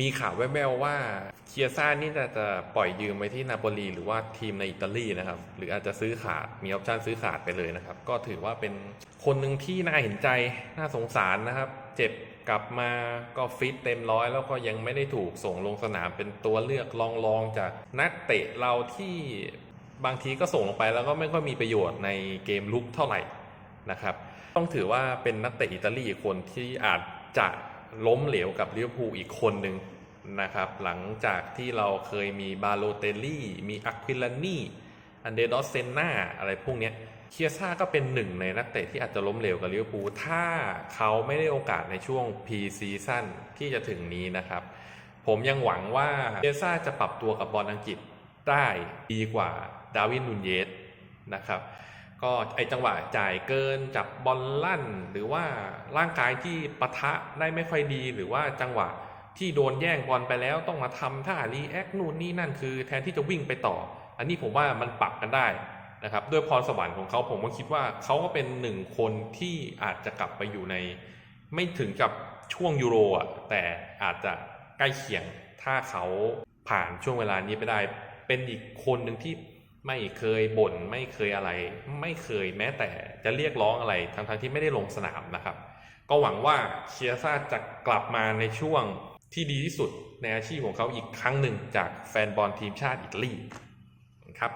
มีข่าวแว่วๆว่าเคียซ่านี่จะจะปล่อยยืมไปที่นาโปลีหรือว่าทีมในอิตาลีนะครับ หรืออาจจะซื้อขาดมีออปชันซื้อขาดไปเลยนะครับ ก็ถือว่าเป็นคนหนึ่งที่น่าเห็นใจน่าสงสารนะครับ เจ็บกลับมาก็ฟิตเต็มร้อยแล้วก็ยังไม่ได้ถูกส่งลงสนามเป็นตัวเลือกรองๆจากนักเตะเราที่บางทีก็ส่งลงไปแล้วก็ไม่ค่อยมีประโยชน์ในเกมลุกเท่าไหร่นะครับ ต้องถือว่าเป็นนักเตะอิตาลีคนที่อาจจะ ล้มเหลวกับลิเวอร์พูลอีกคนหนึ่งนะครับ หลังจากที่เราเคยมีบาโลเตลลี่ มีอัควิลานี่อันเดรอสเซนนาอะไรพวกเนี้ยเคียซ่าก็เป็นหนึ่งในนักเตะที่อาจจะล้มเหลวกับลิเวอร์พูลถ้าเขาไม่ได้โอกาสในช่วงพรีซีซั่นที่จะถึงนี้นะครับ ผมยังหวังว่าเคียซ่าจะปรับตัวกับบอลอังกฤษได้ดีกว่าดาวินนูนเยสนะครับ ก็ไอจังหวะจ่ายเกินจับบอลลั่น หรือว่าร่างกายที่ปะทะได้ไม่ค่อยดี หรือว่าจังหวะที่โดนแย่งบอลไปแล้วต้องมาทำท่ารีแอคนู่นนี่นั่นคือแทนที่จะวิ่งไปต่อ อันนี้ผมว่ามันปรับกันได้นะครับด้วยพรสวรรค์ของเขาผมก็คิดว่าเขาก็เป็นหนึ่งคนที่อาจจะกลับไปอยู่ใน ไม่ถึงกับช่วงยูโรอะแต่อาจจะใกล้เคียงถ้าเขาผ่านช่วงเวลานี้ไปได้ เป็นอีกคนหนึ่งที่ ไม่เคยบ่นไม่เคยอะไร ไม่เคยแม้แต่จะเรียกร้องอะไรทั้งๆที่ไม่ได้ลงสนามนะครับ ก็หวังว่าเชียร์ซาจะกลับมาในช่วงที่ดีที่สุดในอาชีพของเขาอีกครั้งหนึ่งจากแฟนบอลทีมชาติอิตาลีครับ